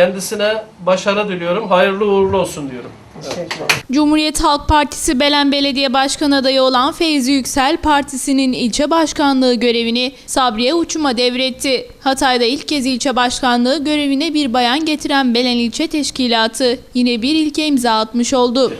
Kendisine başarı diliyorum. Hayırlı uğurlu olsun diyorum. Cumhuriyet Halk Partisi Belen Belediye Başkan adayı olan Feyzi Yüksel, partisinin ilçe başkanlığı görevini Sabriye Uçum'a devretti. Hatay'da ilk kez ilçe başkanlığı görevine bir bayan getiren Belen İlçe Teşkilatı yine bir ilke imza atmış oldu.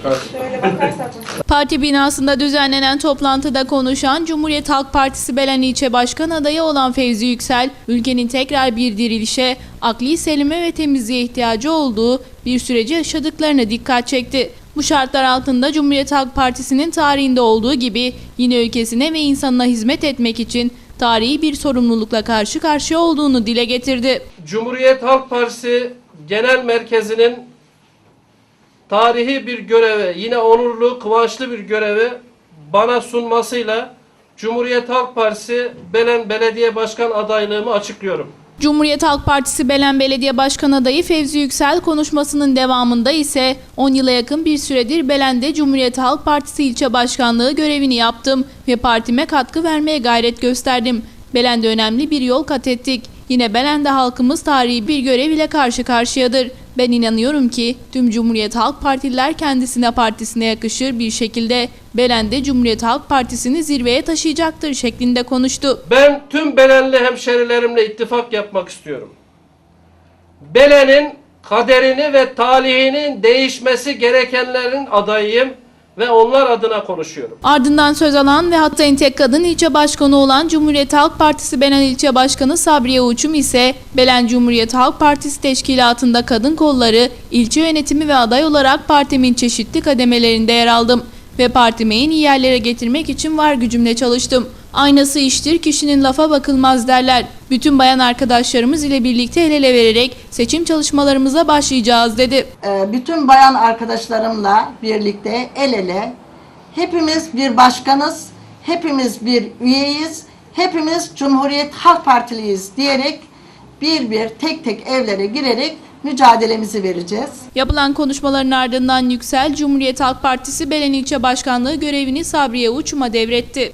Parti binasında düzenlenen toplantıda konuşan Cumhuriyet Halk Partisi Belen İlçe Başkan adayı olan Fevzi Yüksel, ülkenin tekrar bir dirilişe, akli selime ve temizliğe ihtiyacı olduğu bir süreci yaşadıklarına dikkat çekti. Bu şartlar altında Cumhuriyet Halk Partisi'nin tarihinde olduğu gibi yine ülkesine ve insanına hizmet etmek için tarihi bir sorumlulukla karşı karşıya olduğunu dile getirdi. Cumhuriyet Halk Partisi Genel Merkezi'nin tarihi bir görevi, yine onurlu, kıvançlı bir görevi bana sunmasıyla Cumhuriyet Halk Partisi Belen Belediye Başkan adaylığımı açıklıyorum. Cumhuriyet Halk Partisi Belen Belediye Başkan adayı Fevzi Yüksel konuşmasının devamında ise 10 yıla yakın bir süredir Belen'de Cumhuriyet Halk Partisi ilçe başkanlığı görevini yaptım ve partime katkı vermeye gayret gösterdim. Belen'de önemli bir yol kat ettik. Yine Belen'de halkımız tarihi bir görev ile karşı karşıyadır. Ben inanıyorum ki tüm Cumhuriyet Halk Partililer kendisine partisine yakışır bir şekilde Belen'de Cumhuriyet Halk Partisi'ni zirveye taşıyacaktır şeklinde konuştu. Ben tüm Belenli hemşerilerimle ittifak yapmak istiyorum. Belen'in kaderini ve talihinin değişmesi gerekenlerin adayıyım ve onlar adına konuşuyorum. Ardından söz alan ve Hatay'ın tek kadın ilçe başkanı olan Cumhuriyet Halk Partisi Belen İlçe Başkanı Sabriye Uçum ise Belen Cumhuriyet Halk Partisi Teşkilatı'nda kadın kolları, ilçe yönetimi ve aday olarak partimin çeşitli kademelerinde yer aldım ve partimi en iyi yerlere getirmek için var gücümle çalıştım. Aynası iştir kişinin lafa bakılmaz derler. Bütün bayan arkadaşlarımız ile birlikte el ele vererek seçim çalışmalarımıza başlayacağız dedi. Ee, bütün bayan arkadaşlarımla birlikte el ele hepimiz bir başkanız, hepimiz bir üyeyiz, hepimiz Cumhuriyet Halk Partiliyiz diyerek bir bir tek tek evlere girerek mücadelemizi vereceğiz. Yapılan konuşmaların ardından Yüksel Cumhuriyet Halk Partisi Belen İlçe Başkanlığı görevini Sabriye Uçum'a devretti.